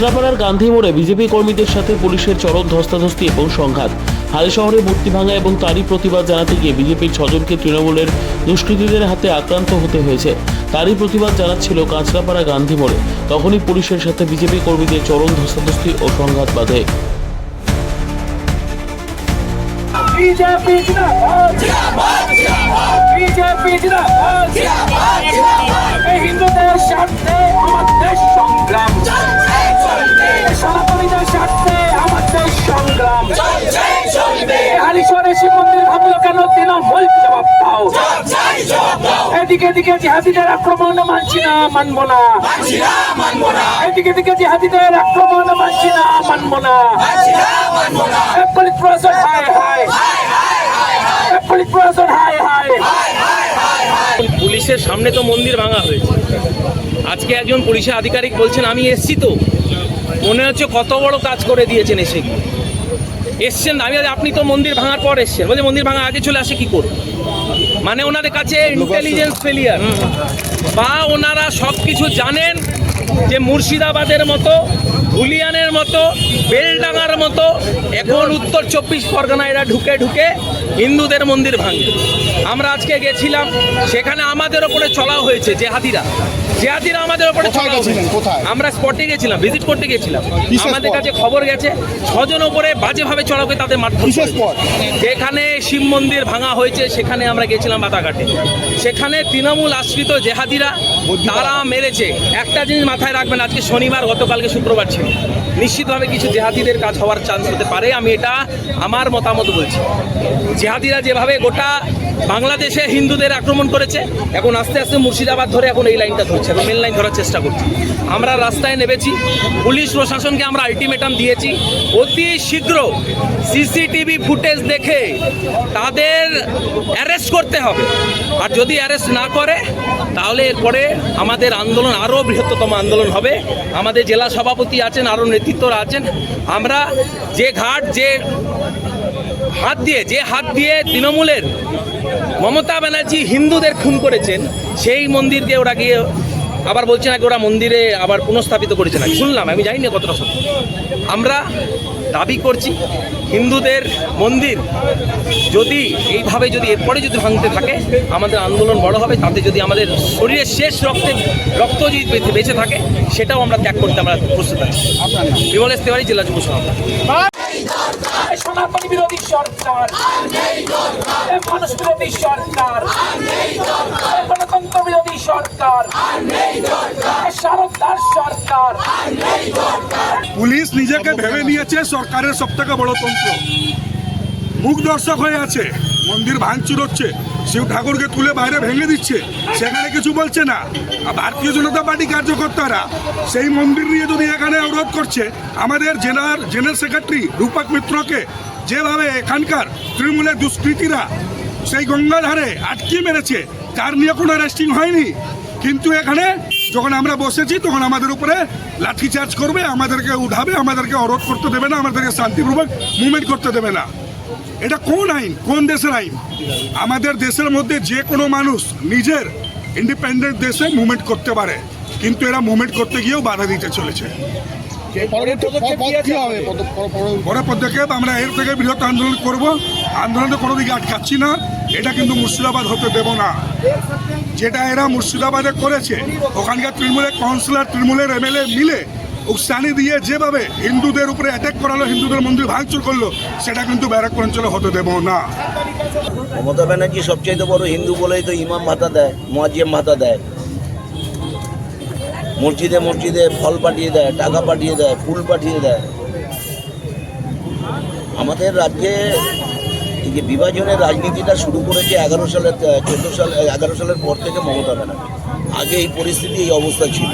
কাঁচরাপাড়ার গান্ধী মোড়ে বিজেপি কর্মীদের সাথে পুলিশের চরম ধস্তাধস্তি এবং সংঘাত। হাল শহরে মূর্তি ভাঙা এবং তারই প্রতিবাদ জানাতে গিয়ে বিজেপির ছজনকে তৃণমূলের দুষ্কৃতীদের হাতে আক্রান্ত হতে হয়েছে। তারই প্রতিবাদ জানাচ্ছিল কাঁচরাপাড়া গান্ধী মোড়ে। তখনই পুলিশের সাথে বিজেপি কর্মীদের চরম ধস্তাধস্তি ও সংঘাত বাধে। এদিকে এদিকে জিহাদিদের আক্রমণ মানছি না মানবো না। এদিকে এদিকে জিহাদিদের আক্রমণ মানছি না মানবো না। এ পুলিশ প্রশাসন হায় হায়। এ পুলিশ হায় হায়। পুলিশের সামনে তো মন্দির ভাঙা হয়েছে। আজকে একজন পুলিশের আধিকারিক বলছেন আমি এসছি তো। মনে হচ্ছে কত বড় কাজ করে দিয়েছেন এসে গিয়ে। এসছেন আমি আপনি তো মন্দির ভাঙার পর এসছেন। বলছে মন্দির ভাঙা আগে চলে আসে কি করবে? মানে ওনাদের কাছে ইন্টেলিজেন্স ফেলিয়ার বা ওনারা সব কিছু জানেন যে মুর্শিদাবাদের মতো ধুলিয়ানের মতো বেলডাঙ্গার মতো এখন উত্তর চব্বিশ পরগনা এরা ঢুকে ঢুকে হিন্দুদের মন্দির ভাঙে। আমরা আজকে গেছিলাম সেখানে আমাদের ওপরে চলা হয়েছে জেহাদিরা। জেহাদিরা আমাদের হয়েছে। আমরা স্পটে গেছিলাম ভিজিট করতে গেছিলাম। আমাদের কাছে খবর গেছে ছজন ওপরে বাজেভাবে চড়া করে তাদের মারধর যেখানে শিব মন্দির ভাঙা হয়েছে সেখানে আমরা গেছিলাম বাতাঘাটে। সেখানে তৃণমূল আশ্রিত জেহাদিরা তারা মেরেছে। একটা জিনিস মাথায় রাখবেন আজকে শনিবার গতকালকে শুক্রবার ছিল। ছিল নিশ্চিতভাবে কিছু জেহাদিদের কাজ হওয়ার চান্স হতে পারে। আমি এটা আমার মতামত বলছি। জেহাদিরা যেভাবে গোটা বাংলাদেশে হিন্দুদের আক্রমণ করেছে, এখন আস্তে আস্তে মুর্শিদাবাদ ধরে এখন এই লাইনটা ধরছে মেন লাইন ধরার চেষ্টা করছি। আমরা রাস্তায় নেমেছি, পুলিশ প্রশাসনকে আমরা আলটিমেটাম দিয়েছি। অতি শীঘ্র সিসিটিভি ফুটেজ দেখে তাদের অ্যারেস্ট করতে হবে। আর যদি অ্যারেস্ট না করে, তাহলে এরপরে আমাদের আন্দোলন আরও বৃহত্তম আন্দোলন হবে। আমাদের জেলা সভাপতি আছেন আরও নেতৃত্বরা আছেন আমরা যে ঘাট, যে হাত দিয়ে, যে হাত দিয়ে তৃণমূলের মমতা ব্যানার্জি হিন্দুদের খুন করেছেন, সেই মন্দিরকে ওরা গিয়ে আবার বলছে নাকি ওরা মন্দিরে আবার পুনঃস্থাপিত করেছে নাকি? শুনলাম, আমি জানি না কতটা আমরা দাবি করছি, হিন্দুদের মন্দির যদি এইভাবে যদি এরপরে যদি ভাঙতে থাকে, আমাদের আন্দোলন বড় হবে, তাতে যদি আমাদের শরীরের শেষ রক্তে, রক্ত যদি বেঁচে- থাকে, সেটাও আমরা ত্যাগ করতে আমরা প্রস্তুত আছি। বিমল তিওয়ারি, জেলা যুব এ সনাতনী বিরোধী সরকার। মানুষ বিরোধী সরকার? গণতন্ত্র বিরোধী সরকার। এ সরকার। পুলিশ নিজেকে ভেবে নিয়েছে সরকারের সব থেকে বড় তন্ত্র। মুখ দর্শক হয়ে আছে। মন্দির ভাঙচুর হচ্ছে, শিব ঠাকুরকে তুলে বাইরে ভেঙে দিচ্ছে, সেখানে কিছু বলছে না। ভারতীয় জনতা পার্টি কার্যকর্তারা সেই মন্দির নিয়ে যদি এখানে অবরোধ করছে, আমাদের জেলার জেনারেল সেক্রেটারি রূপক মিত্রকে, যেভাবে এখানকার তৃণমূলের দুষ্কৃতীরা সেই গঙ্গার ধারে আটকে মেরেছে, তার নিয়ে কোনো রেস্টিং হয়নি। কিন্তু এখানে যখন আমরা বসেছি, তখন আমাদের উপরে লাঠিচার্জ করবে, আমাদেরকে উঠাবে, আমাদেরকে অরোধ করতে দেবে না, আমাদেরকে শান্তিপূর্বক মুভমেন্ট করতে দেবে না। এটা কোন আইন? কোন দেশের আইন? আমাদের দেশের মধ্যে যে কোনো মানুষ নিজের ইন্ডিপেন্ডেন্ট দেশে মুভমেন্ট করতে পারে কিন্তু এরা মুভমেন্ট করতে গিয়েও বাধা দিতে চলেছে। পরে পদক্ষেপ আমরা এর থেকে বৃহৎ আন্দোলন করব। আন্দোলনে কোনো দিকে আটকাচ্ছি না। এটা কিন্তু মুর্শিদাবাদ হতে দেব না। যেটা এরা মুর্শিদাবাদে করেছে ওখানকার তৃণমূলের কাউন্সিলর তৃণমূলের এমএলএ মিলে উস্তানি দিয়ে যেভাবে হিন্দুদের উপরে অ্যাটাক করালো, হিন্দুদের মন্দির ভাঙচুর করল, সেটা কিন্তু ব্যারাকপুর অঞ্চলে হতে দেব না। মমতা ব্যানার্জি সবচাইতে বড় হিন্দু বলেই তো ইমাম ভাতা দেয় মোয়াজিম ভাতা দেয়। মসজিদে মসজিদে ফল পাঠিয়ে দেয়, টাকা পাঠিয়ে দেয়, ফুল পাঠিয়ে দেয়। আমাদের রাজ্যে এই যে বিভাজনের রাজনীতিটা শুরু করেছে এগারো সালের চোদ্দ সাল, এগারো সালের পর থেকে মমতা ব্যানার্জি। আগে এই পরিস্থিতি, এই অবস্থা ছিল।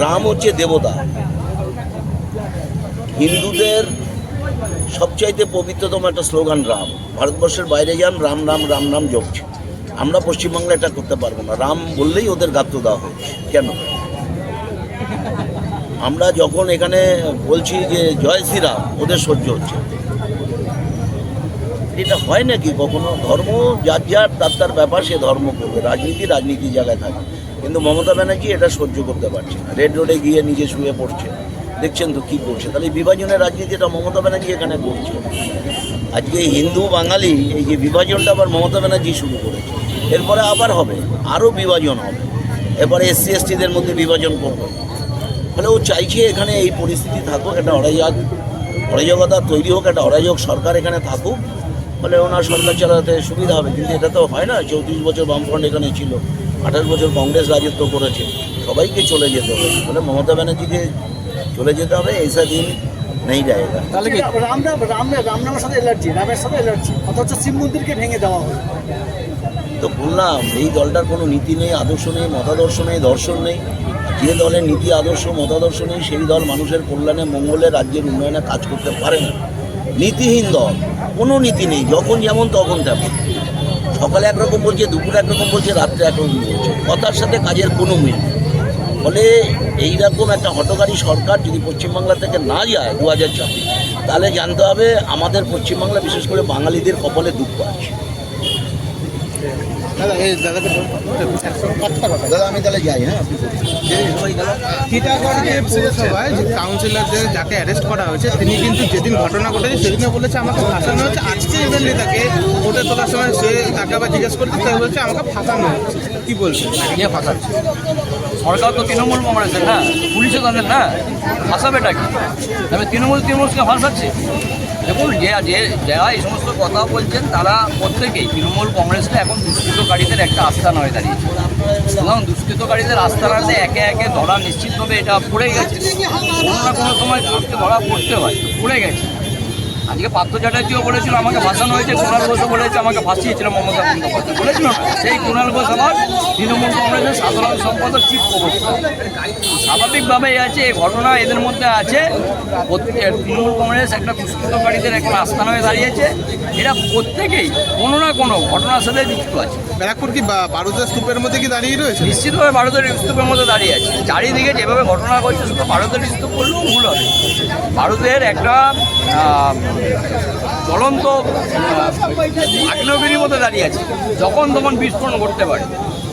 রাম হচ্ছে দেবতা। হিন্দুদের সবচাইতে পবিত্রতম একটা স্লোগান রাম। ভারতবর্ষের বাইরে যান, রাম রাম রাম নাম জপছে। আমরা পশ্চিমবাংলা এটা করতে পারব না। রাম বললেই ওদের গাত্র দেওয়া হয়েছে। কেন? আমরা যখন এখানে বলছি যে জয় শ্রীরাম, ওদের সহ্য হচ্ছে এটা হয় নাকি কখনো? ধর্ম, যার যার তার তার ব্যাপার, সে ধর্ম করবে। রাজনীতি রাজনীতির জায়গায় থাকে। কিন্তু মমতা ব্যানার্জি এটা সহ্য করতে পারছে না। রেড রোডে গিয়ে নিজে শুয়ে পড়ছে। দেখছেন তো কী করছে। তাহলে বিভাজনের রাজনীতিটা মমতা ব্যানার্জি এখানে করছে। আজকে হিন্দু বাঙালি এই যে বিভাজনটা আবার মমতা ব্যানার্জি শুরু করেছে। এরপরে আবার হবে, আরও বিভাজন হবে। এরপরে এসসি, এসটিদের মধ্যে বিভাজন করবে। ফলে ও চাইছে এখানে এই পরিস্থিতি থাকুক, একটা অরাজক, অরাজকতা তৈরি হোক, একটা অরাজক সরকার এখানে থাকুক। ফলে ওনার সরকার চালাতে সুবিধা হবে। কিন্তু এটা তো হয় না, চৌত্রিশ বছর বামফ্রন্ট এখানে ছিল। আঠাশ বছর কংগ্রেস রাজত্ব করেছে সবাইকে চলে যেতে হবে। ফলে মমতা ব্যানার্জিকে চলে যেতে হবে এইসা দিন নেই যায়গা তাহলে কি? রাম রাম রাম সাথে এলার্জি রামের সাথে এলার্জি অথচ শিব মন্দিরকে ভেঙে দেওয়া হলো। তো বললাম এই দলটার কোনো নীতি নেই আদর্শ নেই মতাদর্শ নেই দর্শন নেই। যে দলের নীতি আদর্শ মতাদর্শ নেই সেই দল মানুষের কল্যাণে মঙ্গলে রাজ্যের উন্নয়নে কাজ করতে পারে না। নীতিহীন দল কোনো নীতি নেই যখন যেমন তখন তেমন। সকালে একরকম বলছে, দুপুরে একরকম বলছে, রাত্রে একরকম বলছে কথার সাথে কাজের কোনো মিল নেই। ফলে এইরকম একটা হটকারী সরকার যদি পশ্চিমবাংলা থেকে না যায় দু হাজার ছাব্বিশ, তাহলে জানতে হবে আমাদের পশ্চিমবাংলা, বিশেষ করে বাঙালিদের কপালে দুঃখ আছে দাদা আমি তাহলে যাই হ্যাঁ? টিটাগড় যে পৌরসভায় যে কাউন্সিলরদের যাকে অ্যারেস্ট করা হয়েছে তিনি কিন্তু যেদিন ঘটনা ঘটেছে সেদিনে বলেছে আমাকে ফাঁসানো হচ্ছে আজকে ইভেন্টলি তাকে কোর্টে তোলার সময় সে তাকে আবার জিজ্ঞেস করছে সে বলছে আমাকে ফাঁসানো হয়েছে। কি বলছে ফাঁসাচ্ছে? সরকার তো তৃণমূল কংগ্রেসের না? পুলিশে তাদের না? ফাঁসাবেটা কি? তবে তৃণমূল তৃণমূলকে ফাঁসাচ্ছে দেখুন, যে যে যারা এই সমস্ত কথা বলছেন, তারা প্রত্যেকেই তৃণমূল কংগ্রেসটা এখন দুষ্কৃতকারীদের একটা আস্থানা হয়ে দাঁড়িয়েছে এবং দুষ্কৃতকারীদের আস্থানাতে একে একে ধরা নিশ্চিতভাবে এটা পড়ে গেছে। কোনো না কোনো সময় ধরা পড়তে হয়, পড়ে গেছে। আজকে পার্থ চ্যাটার্জিও বলেছিল আমাকে ফাঁসানো হয়েছে কুণাল ঘোষও বলেছে আমাকে ফাঁসিয়েছিল মমতা বন্দ্যোপাধ্যায়। বলেছিল সেই কুণাল ঘোষ আমার তৃণমূল কংগ্রেসের সাধারণ সম্পাদক চিফ প্রবক্তা স্বাভাবিকভাবেই আছে এই ঘটনা এদের মধ্যে আছে। প্রত্যেক তৃণমূল কংগ্রেস একটা দুষ্কৃতকারীদের একটা আস্থান হয়ে দাঁড়িয়েছে। এরা প্রত্যেকেই কোনো না কোনো ঘটনার সাথে যুক্ত আছে। ব্যারাকপুর কি বারুদের স্তূপের মধ্যে কি দাঁড়িয়ে রয়েছে? নিশ্চিতভাবে ভারতের স্তূপের মধ্যে দাঁড়িয়ে আছে। চারিদিকে যেভাবে ঘটনা ঘটছে শুধু ভারতের স্তূপ করলেও ভুল হবে। ভারতের একটা আহ, আগ্নেয়গিরির মধ্যে দাঁড়িয়ে আছে। যখন তখন বিস্ফোরণ ঘটতে পারে।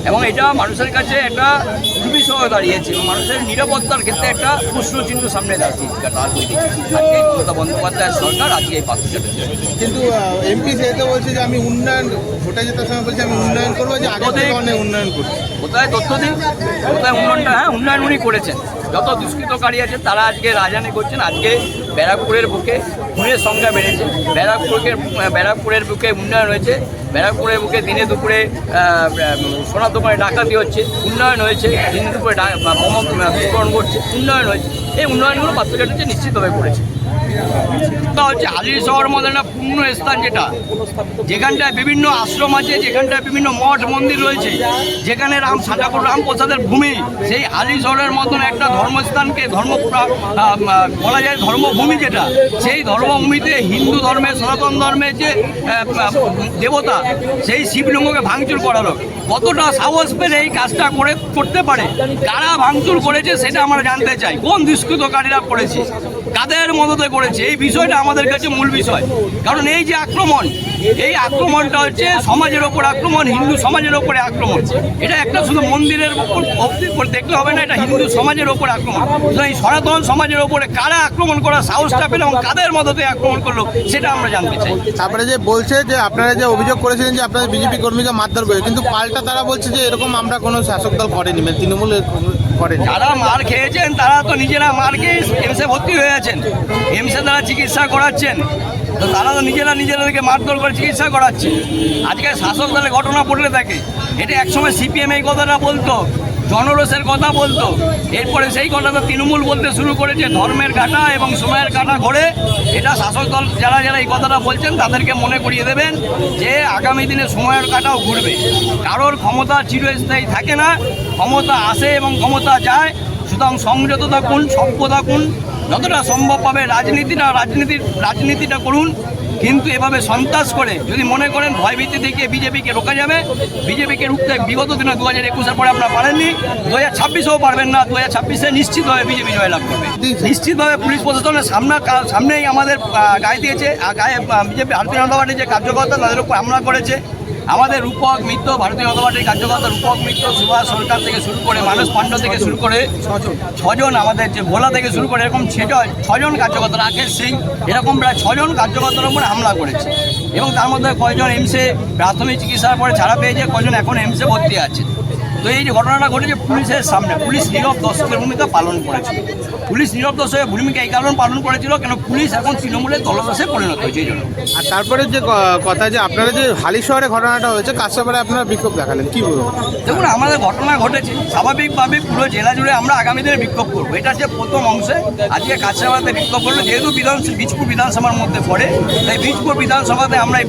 এবং এটা মানুষের কাছে একটা দুর্বিষহ দাঁড়িয়েছে। এবং মানুষের নিরাপত্তার ক্ষেত্রে একটা প্রশ্ন চিহ্ন সামনে দাঁড়িয়েছে আজকে মমতা বন্দ্যোপাধ্যায়ের সরকার আজকে এই পাত্র কিন্তু এমপি যেহেতু বলছে যে আমি উন্নয়ন ভোটে যেতার সময় বলছে আমি উন্নয়ন করব যে আগে উন্নয়ন করছি। কোথায় তথ্য দিন কোথায় উন্নয়নটা? হ্যাঁ উন্নয়ন উনি করেছেন। যত দুষ্কৃতকারী আছে, তারা আজকে রাজানি করছেন। আজকে ব্যারাকপুরের বুকে খুনের সংখ্যা বেড়েছে। ব্যারাকপুরকে, ব্যারাকপুরের বুকে উন্নয়ন হয়েছে। ব্যারাকপুরের বুকে দিনে দুপুরে সোনার দোকানে ডাকাতি হচ্ছে, উন্নয়ন হয়েছে। দিনে দুপুরে বিস্ফোরণ করছে উন্নয়ন হয়েছে। এই উন্নয়নগুলো হচ্ছে নিশ্চিতভাবে করেছে। কথা হচ্ছে মধ্যে একটা পূর্ণ স্থান যেটা। যেখানটায় বিভিন্ন আশ্রম আছে, যেখানটায় বিভিন্ন মঠ, মন্দির রয়েছে, যেখানে রাম ঠাকুর রামপ্রসাদের ভূমি, সেই হালি শহরের মতন একটা ধর্মস্থানকে ধর্ম বলা যায় ধর্মভূমি যেটা। সেই ধর্মভূমিতে হিন্দু ধর্মের সনাতন ধর্মের যে দেবতা, সেই শিবলিঙ্গকে ভাঙচুর করালো। কতটা সাহস পেলে এই কাজটা করে করতে পারে? কারা ভাঙচুর করেছে সেটা আমরা জানতে চাই। কোন দুষ্কৃতকারীরা করেছে? কাদের মদতে করেছে? এই বিষয়টা আমাদের কাছে মূল বিষয়। কারণ এই যে আক্রমণ, এই আক্রমণটা হচ্ছে সমাজের ওপর আক্রমণ, হিন্দু সমাজের ওপরে আক্রমণ। এটা একটা শুধু মন্দিরের করে দেখলে হবে না, এটা হিন্দু সমাজের ওপর আক্রমণ। এই সনাতন সমাজের ওপরে কারা আক্রমণ করার সাহসটা পেল এবং কাদের মদতে আক্রমণ করল, সেটা আমরা জানতে চাই। তারপরে যে বলছে যে আপনারা যে অভিযোগ করেছিলেন যে আপনাদের বিজেপি কর্মীকে মারধর করে কিন্তু পাল্টা তারা বলছে যে এরকম আমরা কোনো শাসক দল করেনি মানে তৃণমূল করেনি। যারা মার খেয়েছেন, তারা তো নিজেরা মার খেয়ে এমসে ভর্তি হয়ে আছেন। এমসে তারা চিকিৎসা করাচ্ছেন। তো তারা তো নিজেরা নিজেদেরকে মারধর করে চিকিৎসা করাচ্ছে। আজকে শাসক দলের ঘটনা পড়লে থাকে। এটা একসময় সিপিএম এই কথাটা বলতো। জনরসের কথা বলতো। এরপরে সেই কথাটা তৃণমূল বলতে শুরু করেছে, ধর্মের কাটা এবং সময়ের কাটা ঘোরে। এটা শাসক দল যারা যারা এই কথাটা বলছেন, তাদেরকে মনে করিয়ে দেবেন যে আগামী দিনে সময়ের কাটাও ঘুরবে। কারোর ক্ষমতা চিরস্থায়ী থাকে না, ক্ষমতা আসে এবং ক্ষমতা যায়। সুতরাং সংযত থাকুন সভ্য থাকুন, যতটা সম্ভব পাবে রাজনীতিটা, রাজনীতির, রাজনীতিটা করুন। কিন্তু এভাবে সন্ত্রাস করে যদি মনে করেন ভয়ভীতি থেকে বিজেপিকে রোকা যাবে, বিজেপিকে রুখতে বিগত দিনে দু হাজার একুশের পরে আপনারা পারেননি, দু হাজার ছাব্বিশেও পারবেন না, দু হাজার ছাব্বিশে নিশ্চিতভাবে বিজেপি জয়লাভ করবে। নিশ্চিতভাবে পুলিশ প্রশাসনের সামনা সামনেই আমাদের গায়ে দিয়েছে গায়ে বিজেপি, ভারতীয় জনতা পার্টির যে কার্যকর্তা, তাদের উপর হামলা করেছে আমাদের রূপক মিত্র ভারতীয় জনতা পার্টির কার্যকর্তা রূপক মিত্র সুভাষ সরকার থেকে শুরু করে মানুষ পাণ্ড থেকে শুরু করে ছজন। আমাদের যে ভোলা থেকে শুরু করে এরকম ছেজন ছজন কার্যকর্তা রাকেশ সিং এরকম প্রায় ছজন কার্যকর্তার উপরে হামলা করেছে। এবং তার মধ্যে কয়জন এমসে প্রাথমিক চিকিৎসার পরে ছাড়া পেয়েছে কয়জন এখন এমসে ভর্তি আছে। তো এই যে ঘটনাটা ঘটেছে পুলিশের সামনে পুলিশ নীরব দর্শকের ভূমিকা পালন করেছিল। পুলিশ নীরব দর্শকের ভূমিকা এই কারণ পালন করেছিল কেন পুলিশ এখন তৃণমূলের দলদাসে পরিণত হয়েছে এই জন্য। আর তারপরে যে কথা যে আপনারা যে হালি শহরে ঘটনাটা হয়েছে কাছাপাড়ে আপনারা বিক্ষোভ দেখালেন? কি বলব দেখুন আমাদের ঘটনা ঘটেছে। স্বাভাবিকভাবে পুরো জেলা জুড়ে আমরা আগামী দিনে বিক্ষোভ করব। এটা হচ্ছে প্রথম অংশে। আজকে কাছাড়াতে বিক্ষোভ করল যেহেতু বিধান বীজপুর বিধানসভার মধ্যে পড়ে তাই বীজপুর বিধানসভাতে আমরা এই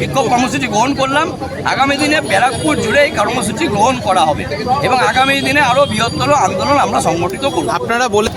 বিক্ষোভ কর্মসূচি গ্রহণ করলাম। আগামী দিনে ব্যারাকপুর জুড়ে এই কর্মসূচি গ্রহণ করা হবে এবং আগামী দিনে আরও বৃহত্তর আন্দোলন আমরা সংগঠিত করব। আপনারা বলে